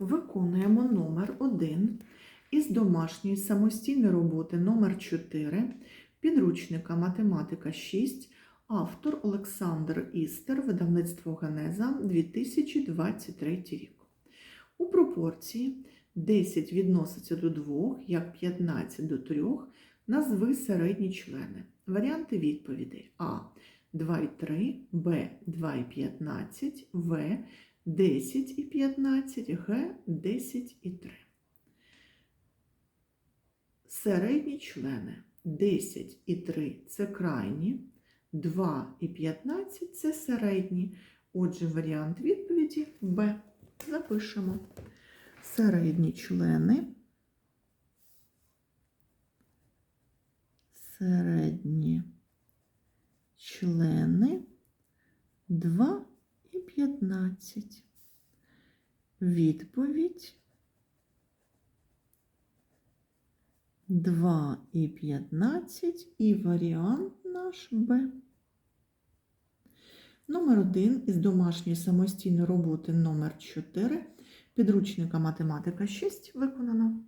Виконуємо номер 1 із домашньої самостійної роботи номер 4 підручника Математика 6, автор Олександр Істер, видавництво Генеза 2023 рік. У пропорції 10 відноситься до 2, як 15 до 3, назви середні члени. Варіанти відповідей А. 2,3, Б 2,15, В 10 і 15, Г 10 і 3. Середні члени 10 і 3 це крайні, 2 і 15 це середні. Отже, варіант відповіді Б. Запишемо. Середні члени. Середні члени 2 і 15. Відповідь 2 і 15 і варіант наш Б. Номер 1 із домашньої самостійної роботи номер 4 підручника математика 6 виконано.